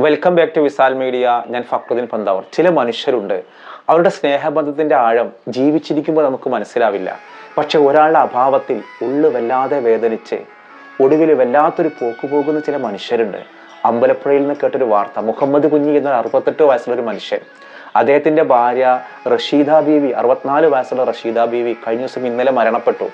Welcome back to Visal media ഞാൻ ഫക്രുദ്ദീൻ പന്താവർ. ചില മനുഷ്യരുണ്ട്. അവരുടെ സ്നേഹബന്ധത്തിന്റെ ആഴം ജീവിച്ചിരിക്കുമ്പോൾ നമുക്ക് മനസ്സിലാവില്ല. പക്ഷെ ഒരാളുടെ അഭാവത്തിൽ ഉള്ളു വല്ലാതെ വേദനിച്ച് ഒടുവിൽ വല്ലാത്തൊരു പോക്ക് പോകുന്ന ചില മനുഷ്യരുണ്ട്. അമ്പലപ്പുഴയിൽ നിന്ന് കേട്ടൊരു വാർത്ത. മുഹമ്മദ് കുഞ്ഞി എന്ന അറുപത്തെട്ട് വയസ്സുള്ള ഒരു മനുഷ്യൻ. അദ്ദേഹത്തിന്റെ ഭാര്യ റഷീദ ബീവി അറുപത്തിനാല് വയസ്സുള്ള റഷീദ ബീവി കഴിഞ്ഞ ദിവസം ഇന്നലെ മരണപ്പെട്ടു.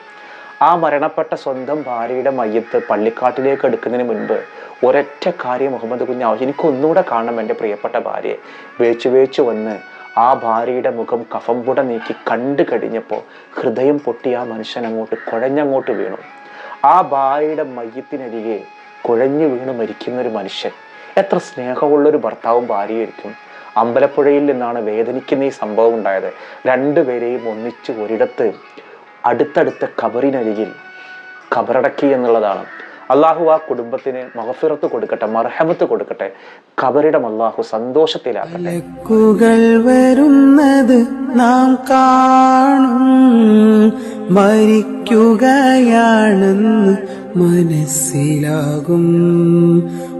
ആ മരണപ്പെട്ട സ്വന്തം ഭാര്യയുടെ മയ്യത്ത് പള്ളിക്കാട്ടിലേക്ക് എടുക്കുന്നതിന് മുൻപ് ഒരൊറ്റ കാര്യം മുഹമ്മദ് കുഞ്ഞ് ആവശ്യം എനിക്കൊന്നുകൂടെ കാണണം എന്റെ പ്രിയപ്പെട്ട ഭാര്യയെ. വേച്ചു വേച്ചു വന്ന് ആ ഭാര്യയുടെ മുഖം കഫം കഫംപുട നീക്കി കണ്ടു കഴിഞ്ഞപ്പോൾ ഹൃദയം പൊട്ടി ആ മനുഷ്യൻ അങ്ങോട്ട് കുഴഞ്ഞങ്ങോട്ട് വീണു. ആ ഭാര്യയുടെ മയ്യത്തിനരികെ കുഴഞ്ഞു വീണ് മരിക്കുന്ന ഒരു മനുഷ്യൻ. എത്ര സ്നേഹമുള്ളൊരു ഭർത്താവും ഭാര്യയായിരിക്കും. അമ്പലപ്പുഴയിൽ നിന്നാണ് വേദനിക്കുന്ന ഈ സംഭവം ഉണ്ടായത്. രണ്ടുപേരെയും ഒന്നിച്ച് ഒരിടത്ത് അടുത്തടുത്ത കബറിനരികിൽ കബറടക്കി എന്നുള്ളതാണ്. അള്ളാഹു ആ കുടുംബത്തിന് മഹഫിറത്ത് കൊടുക്കട്ടെ മർഹമത്ത് കൊടുക്കട്ടെ കബറിടം അള്ളാഹു സന്തോഷത്തിലാക്കട്ടെ. നാം കാണും. മനസ്സിലാകും.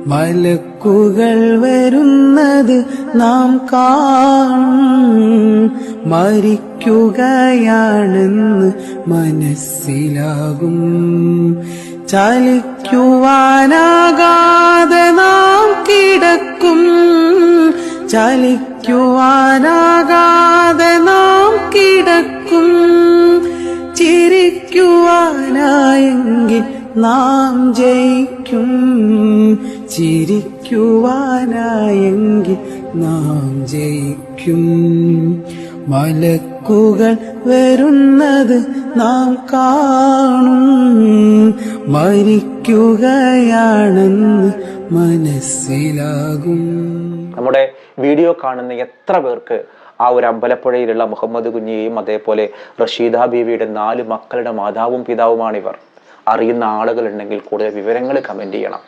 മലക്കുകൾ വരുന്നത് നാം കാണും. മരിക്കുകയാണെന്ന് മനസ്സിലാകും. ചലിക്കുവാനാകാതെ നാം കിടക്കും. ചലിക്കുവാനാകാതെ നാം കിടക്കും. ചിരിക്കുവാനായെങ്കിൽ നാം ജയിക്കും. ചിരിക്കുവാനായെങ്കിൽ നാം ജയിക്കും. മലക്കുകൾ വരുന്നത് നാം കാണും. മരിക്കുകയാണെന്ന് മനസ്സിലാകും. നമ്മുടെ വീഡിയോ കാണുന്ന എത്ര പേർക്ക് ആ ഒരു അമ്പലപ്പുഴയിലുള്ള മുഹമ്മദ് കുഞ്ഞിയെയും അതേപോലെ റഷീദ ബീവിയുടെ നാല് മക്കളുടെ മാതാവും പിതാവുമാണിവർ. അറിയുന്ന ആളുകളുണ്ടെങ്കിൽ കൂടുതൽ വിവരങ്ങൾ കമന്റ് ചെയ്യണം.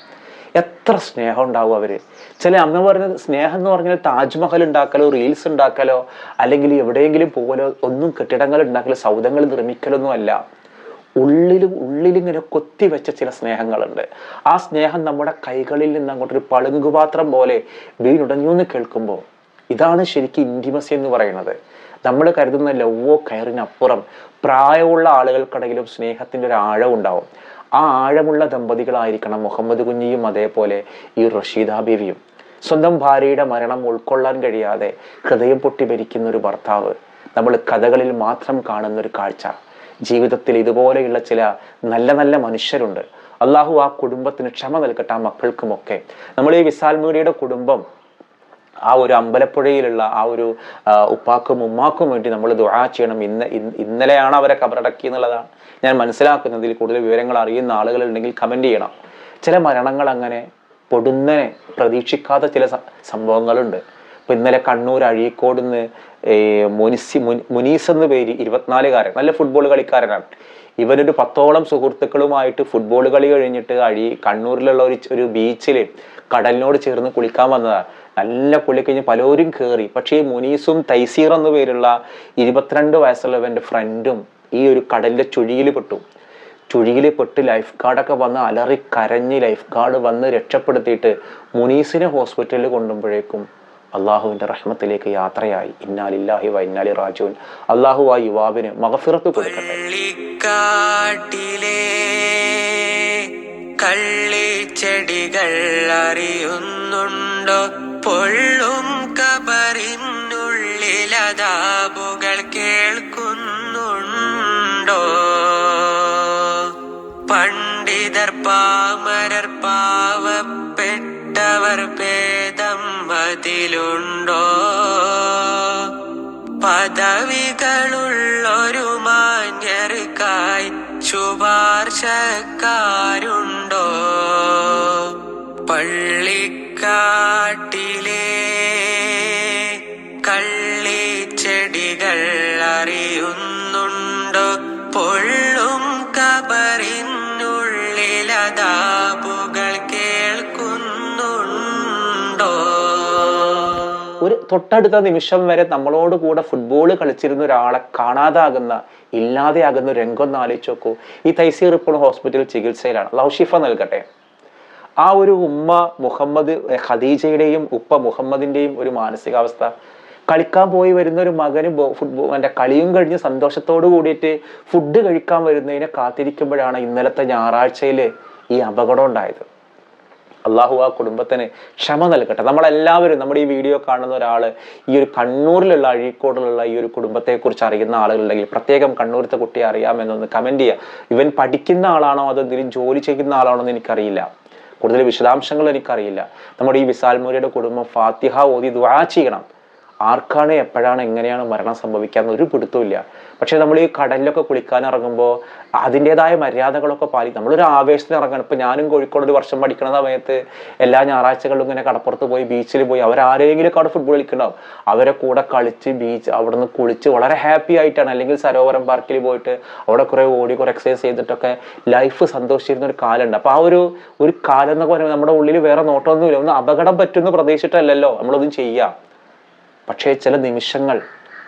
എത്ര സ്നേഹം ഉണ്ടാവും അവർ ചില അമ്മ പറഞ്ഞത് സ്നേഹം എന്ന് പറഞ്ഞാൽ താജ്മഹൽ ഉണ്ടാക്കലോ റീൽസ് ഉണ്ടാക്കലോ അല്ലെങ്കിൽ എവിടെയെങ്കിലും പോകലോ ഒന്നും കെട്ടിടങ്ങൾ ഉണ്ടാക്കലോ സൗധങ്ങൾ നിർമ്മിക്കലൊന്നും അല്ല. ഉള്ളിലും ഉള്ളിലിങ്ങനെ കൊത്തിവെച്ച ചില സ്നേഹങ്ങളുണ്ട്. ആ സ്നേഹം നമ്മുടെ കൈകളിൽ നിന്ന് അങ്ങോട്ടൊരു പളുങ്കുപാത്രം പോലെ വീണുടഞ്ഞു എന്ന് കേൾക്കുമ്പോൾ ഇതാണ് ശരിക്കും ഇന്റിമസി എന്ന് പറയുന്നത്. നമ്മൾ കരുതുന്ന ലവോ കയറിനപ്പുറം പ്രായമുള്ള ആളുകൾക്കിടയിലും സ്നേഹത്തിന്റെ ഒരു ആഴം ഉണ്ടാവും. ആ ആഴമുള്ള ദമ്പതികളായിരിക്കണം മുഹമ്മദ് കുഞ്ഞിയും അതേപോലെ ഈ റഷീദ ബീവിയും സ്വന്തം ഭാര്യയുടെ മരണം ഉൾക്കൊള്ളാൻ കഴിയാതെ ഹൃദയം പൊട്ടി ഭരിക്കുന്ന ഒരു ഭർത്താവ് നമ്മൾ കഥകളിൽ മാത്രം കാണുന്ന ഒരു കാഴ്ച. ജീവിതത്തിൽ ഇതുപോലെയുള്ള ചില നല്ല നല്ല മനുഷ്യരുണ്ട്. അള്ളാഹു ആ കുടുംബത്തിന് ക്ഷമ നൽകട്ടെ ആ മക്കൾക്കുമൊക്കെ. നമ്മൾ ഈ വിസാൽ മീഡിയയുടെ കുടുംബം ആ ഒരു അമ്പലപ്പുഴയിലുള്ള ആ ഒരു ഉപ്പാക്കും ഉമ്മാക്കും വേണ്ടി നമ്മൾ ദുആ ചെയ്യണം. ഇന്ന് ഇന്ന് ഇന്നലെയാണ് അവരെ കബറടക്കി എന്നുള്ളതാണ്. ഞാൻ മനസ്സിലാക്കുന്നതിൽ കൂടുതൽ വിവരങ്ങൾ അറിയുന്ന ആളുകളുണ്ടെങ്കിൽ കമന്റ് ചെയ്യണം. ചില മരണങ്ങൾ അങ്ങനെ പൊടുന്നനെ പ്രതീക്ഷിക്കാത്ത ചില സംഭവങ്ങളുണ്ട്. ഇപ്പൊ ഇന്നലെ കണ്ണൂർ അഴീക്കോട് നിന്ന് മുനിസി മുനീസ് എന്ന പേര് ഇരുപത്തിനാലുകാരൻ നല്ല ഫുട്ബോൾ കളിക്കാരനാണ്. ഇവനൊരു പത്തോളം സുഹൃത്തുക്കളുമായിട്ട് ഫുട്ബോൾ കളി കഴിഞ്ഞിട്ട് അഴി കണ്ണൂരിലുള്ള ഒരു ഒരു ബീച്ചിൽ കടലിനോട് ചേർന്ന് കുളിക്കാൻ വന്നതാണ് നല്ല കുളി കഴിഞ്ഞ് പലരും കയറി പക്ഷേ മുനീസും തൈസീർ എന്ന പേരുള്ള ഇരുപത്തിരണ്ട് വയസ്സുള്ളവന്റെ ഫ്രണ്ടും ഈ ഒരു കടലിന്റെ ചുഴിയിൽ പെട്ടു. ചുഴിയിൽ പെട്ട് ലൈഫ് ഗാർഡൊക്കെ വന്ന് അലറി കരഞ്ഞ് ലൈഫ് ഗാർഡ് വന്ന് രക്ഷപ്പെടുത്തിയിട്ട് മുനീസിനെ ഹോസ്പിറ്റലിൽ കൊണ്ടുമ്പോഴേക്കും അള്ളാഹുവിന്റെ റഹ്മത്തിലേക്ക് യാത്രയായി. ഇന്നാലില്ലാഹി വ ഇന്നാലി റാജുൻ അള്ളാഹു ആ യുവാവിന് മകഫിറത്ത് കൊടുക്കട്ടെ. കള്ളിച്ചെടികൾ അറിയുന്നുണ്ടോ? പൊള്ളും കബറിനുള്ളിലതാബുകൾ കേൾക്കുന്നുണ്ടോ? പണ്ഡിതർ പാമരർ മാന്യർക്കായി ശുപാർശക്കാരുണ്ടോ പള്ളിക്കാട്ടിലെ കള്ളിച്ചെടികൾ അറിയുന്നുണ്ടോ? പൊള്ളും തൊട്ടടുത്ത നിമിഷം വരെ നമ്മളോട് കൂടെ ഫുട്ബോൾ കളിച്ചിരുന്ന ഒരാളെ കാണാതാകുന്ന ഇല്ലാതെയാകുന്ന രംഗം ഒന്ന് ആലോചിച്ച് നോക്കൂ. ഈ തൈസീർ ഇപ്പോൾ ഹോസ്പിറ്റൽ ചികിത്സയിലാണ്. ലൗഷിഫ നൽകട്ടെ. ആ ഒരു ഉമ്മ മുഹമ്മദ് ഖദീജയുടെയും ഉപ്പ മുഹമ്മദിന്റെയും ഒരു മാനസികാവസ്ഥ. കളിക്കാൻ പോയി വരുന്ന ഒരു മകന് ഫുട്ബോൾ എന്റെ കളിയും കഴിഞ്ഞ് സന്തോഷത്തോടു കൂടിയിട്ട് ഫുഡ് കഴിക്കാൻ വരുന്നതിനെ കാത്തിരിക്കുമ്പോഴാണ് ഇന്നലത്തെ ഞായറാഴ്ചയിൽ ഈ അപകടം ഉണ്ടായത്. അള്ളാഹു ആ കുടുംബത്തിന് ക്ഷമ നൽകട്ടെ. നമ്മളെല്ലാവരും നമ്മുടെ ഈ വീഡിയോ കാണുന്ന ഒരാൾ ഈ ഒരു കണ്ണൂരിലുള്ള അഴീക്കോടിലുള്ള ഈ ഒരു കുടുംബത്തെക്കുറിച്ച് അറിയുന്ന ആളുകളുണ്ടെങ്കിൽ പ്രത്യേകം കണ്ണൂരത്തെ കുട്ടിയെ അറിയാമെന്നൊന്ന് കമന്റ് ചെയ്യുക. ഇവൻ പഠിക്കുന്ന ആളാണോ അതോ എന്തെങ്കിലും ജോലി ചെയ്യുന്ന ആളാണോ എന്ന് എനിക്കറിയില്ല. കൂടുതൽ വിശദാംശങ്ങൾ എനിക്കറിയില്ല. നമ്മുടെ ഈ വിസാൽമൂരിയുടെ കുടുംബം ഫാത്തിഹ ഓതി ദ്വാ ചെയ്യണം. ആർക്കാണ് എപ്പോഴാണ് എങ്ങനെയാണ് മരണം സംഭവിക്കാന്ന് ഒരു പിടുത്തമില്ല പക്ഷെ നമ്മൾ ഈ കടലിലൊക്കെ കുളിക്കാൻ ഇറങ്ങുമ്പോൾ അതിന്റെതായ മര്യാദകളൊക്കെ പാലി നമ്മളൊരു ആവേശത്തിന് ഇറങ്ങണം ഇപ്പം ഞാനും കോഴിക്കോട് ഒരു വർഷം പഠിക്കുന്ന സമയത്ത് എല്ലാ ഞായറാഴ്ചകളിലും ഇങ്ങനെ കടപ്പുറത്ത് പോയി ബീച്ചിൽ പോയി അവരാരെങ്കിലും അവിടെ ഫുട്ബോൾ കളിക്കുന്നുണ്ടാവും. അവരെ കൂടെ കളിച്ച് ബീച്ച് അവിടെ നിന്ന് കുളിച്ച് വളരെ ഹാപ്പി ആയിട്ടാണ്. അല്ലെങ്കിൽ സരോവരം പാർക്കിൽ പോയിട്ട് അവിടെ കുറേ ഓടി കുറേ എക്സസൈസ് ചെയ്തിട്ടൊക്കെ ലൈഫ് സന്തോഷിച്ചിരുന്ന ഒരു കാലമുണ്ട്. അപ്പോൾ ആ ഒരു ഒരു കാലം എന്നൊക്കെ പറയുമ്പോൾ നമ്മുടെ ഉള്ളിൽ വേറെ നോട്ടമൊന്നുമില്ല. ഒന്ന് അപകടം പറ്റുമെന്ന് പ്രതീക്ഷിച്ചിട്ടല്ലല്ലോ നമ്മളൊന്നും ചെയ്യുക പക്ഷേ ചില നിമിഷങ്ങൾ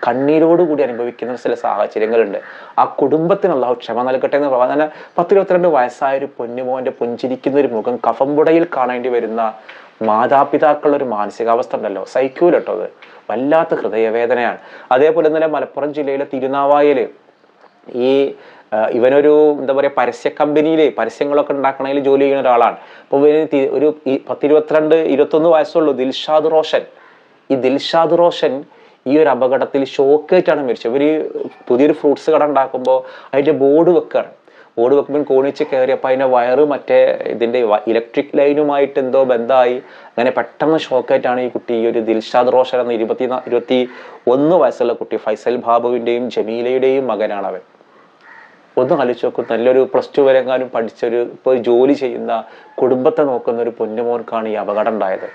കണ്ണീരോടുകൂടി അനുഭവിക്കുന്ന ചില സാഹചര്യങ്ങളുണ്ട്. ആ കുടുംബത്തിന് അള്ളാഹു ക്ഷമ നൽകട്ടെ എന്ന് പറഞ്ഞാൽ പത്തിരുപത്തിരണ്ട് വയസ്സായ ഒരു പൊന്നുമോന്റെ പുഞ്ചിരിക്കുന്ന ഒരു മുഖം കഫമ്പുടയിൽ കാണേണ്ടി വരുന്ന മാതാപിതാക്കളുടെ ഒരു മാനസികാവസ്ഥ ഉണ്ടല്ലോ. സൈക്കൂലട്ടോ അത്. വല്ലാത്ത ഹൃദയവേദനയാണ്. അതേപോലെ തന്നെ മലപ്പുറം ജില്ലയിലെ തിരുനാവായിൽ ഈ ഇവനൊരു എന്താ പറയുക പരസ്യ കമ്പനിയിൽ പരസ്യങ്ങളൊക്കെ ഉണ്ടാക്കണതിൽ ജോലി ചെയ്യുന്ന ഒരാളാണ്. അപ്പോൾ ഇവന് ഒരു പത്തിരുപത്തിരണ്ട് ഇരുപത്തൊന്ന് വയസ്സുള്ളൂ ദിൽഷാദ് റോഷൻ. ഈ ദിൽഷാദ് റോഷൻ ഈ ഒരു അപകടത്തിൽ ഷോക്കേറ്റാണ് മരിച്ചത്. ഇവർ പുതിയൊരു ഫ്രൂട്ട്സ് കട ഉണ്ടാക്കുമ്പോൾ അതിന്റെ ബോർഡ് വെക്കുകയാണ് ബോർഡ് വെക്കുമ്പോൾ കോണിച്ച് കയറിയപ്പോൾ അതിന്റെ വയറ് മറ്റേ ഇതിന്റെ ഇലക്ട്രിക് ലൈനുമായിട്ട് എന്തോ ബന്ധമായി അങ്ങനെ പെട്ടെന്ന് ഷോക്കേറ്റാണ് ഈ കുട്ടി. ഈ ഒരു ദിൽഷാദ് റോഷൻ എന്ന ഇരുപത്തി ഇരുപത്തി ഒന്ന് വയസ്സുള്ള കുട്ടി ഫൈസൽ ബാബുവിന്റെയും ജമീലയുടെയും മകനാണ് അവൻ. ഒന്ന് ആലോചിച്ച് നോക്കും നല്ലൊരു പ്ലസ് ടു വരെങ്ങാനും പഠിച്ചൊരു ഇപ്പോൾ ജോലി ചെയ്യുന്ന കുടുംബത്തെ നോക്കുന്ന ഒരു പൊന്നുമോൻക്കാണ് ഈ അപകടം ഉണ്ടായത്.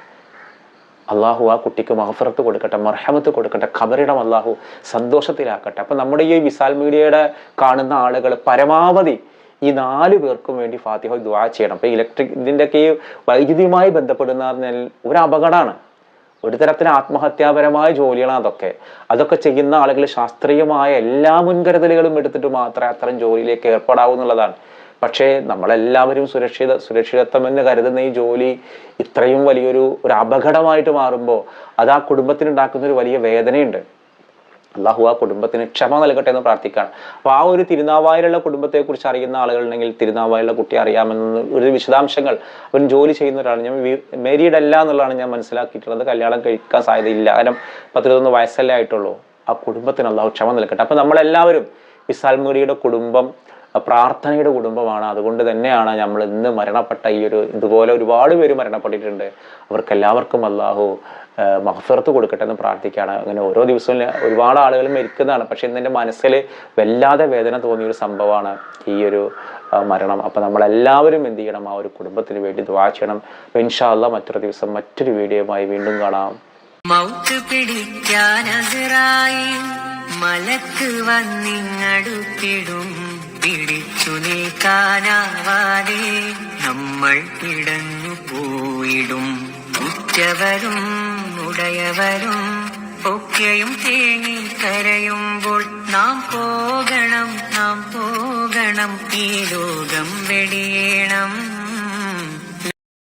അള്ളാഹു ആ കുട്ടിക്ക് മഹഫറത്ത് കൊടുക്കട്ടെ മർഹമത്ത് കൊടുക്കട്ടെ ഖബറിടം അള്ളാഹു സന്തോഷത്തിലാക്കട്ടെ. അപ്പം നമ്മുടെ ഈ വിസാൽ മീഡിയയുടെ കാണുന്ന ആളുകൾ പരമാവധി ഈ നാല് പേർക്കും വേണ്ടി ഫാത്തിഹ ദ്വാ ചെയ്യണം. അപ്പം ഇലക്ട്രിക് ഇതിന്റെയൊക്കെ ഈ വൈദ്യുതിയുമായി ബന്ധപ്പെടുന്ന ഒരു അപകടമാണ്. ഒരു തരത്തിൽ ആത്മഹത്യാപരമായ ജോലികളാണ് അതൊക്കെ. അതൊക്കെ ചെയ്യുന്ന ആളുകൾ ശാസ്ത്രീയമായ എല്ലാ മുൻകരുതലുകളും എടുത്തിട്ട് മാത്രമേ അത്തരം ജോലിയിലേക്ക് ഏർപ്പെടാവൂ എന്നുള്ളതാണ്. പക്ഷേ നമ്മളെല്ലാവരും സുരക്ഷിത സുരക്ഷിതത്വം എന്ന് കരുതുന്ന ഈ ജോലി ഇത്രയും വലിയൊരു ഒരു അപകടമായിട്ട് മാറുമ്പോൾ അത് ആ കുടുംബത്തിനുണ്ടാക്കുന്ന ഒരു വലിയ വേദനയുണ്ട്. അള്ളാഹു ആ കുടുംബത്തിന് ക്ഷമ നൽകട്ടെ എന്ന് പ്രാർത്ഥിക്കുകയാണ്. അപ്പോൾ ആ ഒരു തിരുനാവായിലുള്ള കുടുംബത്തെക്കുറിച്ച് അറിയുന്ന ആളുകളുണ്ടെങ്കിൽ തിരുനാവായിലുള്ള കുട്ടി അറിയാമെന്ന് ഒരു വിശദാംശങ്ങൾ അവൻ ജോലി ചെയ്യുന്ന ഒരാളാണ് ഞാൻ മേരീഡ് അല്ല എന്നുള്ളതാണ് ഞാൻ മനസ്സിലാക്കിയിട്ടുള്ളത്. കല്യാണം കഴിക്കാൻ സാധ്യതയില്ല. കാരണം പത്തിരുപത്തൊന്ന് വയസ്സല്ലേ ആയിട്ടുള്ളൂ. ആ കുടുംബത്തിന് അള്ളാഹു ക്ഷമ നൽകട്ടെ. അപ്പോൾ നമ്മളെല്ലാവരും വിസാൽ മീഡിയയുടെ കുടുംബം പ്രാർത്ഥനയുടെ കുടുംബമാണ്. അതുകൊണ്ട് തന്നെയാണ് നമ്മൾ ഇന്ന് മരണപ്പെട്ട ഈ ഒരു ഇതുപോലെ ഒരുപാട് പേര് മരണപ്പെട്ടിട്ടുണ്ട്. അവർക്ക് എല്ലാവർക്കും അള്ളാഹു മഹഫിറത്ത് കൊടുക്കട്ടെ എന്ന് പ്രാർത്ഥിക്കുകയാണ്. അങ്ങനെ ഓരോ ദിവസവും ഒരുപാട് ആളുകൾ മരിക്കുന്നതാണ്. പക്ഷെ ഇന്ന് എന്റെ മനസ്സിൽ വല്ലാതെ വേദന തോന്നിയ ഒരു സംഭവമാണ് ഈ ഒരു മരണം. അപ്പം നമ്മളെല്ലാവരും എന്ത് ചെയ്യണം? ആ ഒരു കുടുംബത്തിന് വേണ്ടി ദ്വാ ചെയ്യണം. പെൻഷാല്ല മറ്റൊരു ദിവസം മറ്റൊരു വീഡിയോയുമായി വീണ്ടും കാണാം. മൗത്ത് പിടിക്കാനതിറായി മലക്ക് വന്നിങ്ങടുത്തിടും. പിടിച്ചു നിൽക്കാനാവാതെ നമ്മൾ പിടഞ്ഞു പോയിടും. ഉറ്റവരും ഉടയവരും ഒക്കെയും തേങ്ങി കരയുമ്പോൾ നാം പോകണം നാം പോകണം. ഈ ലോകം വെടിയണം.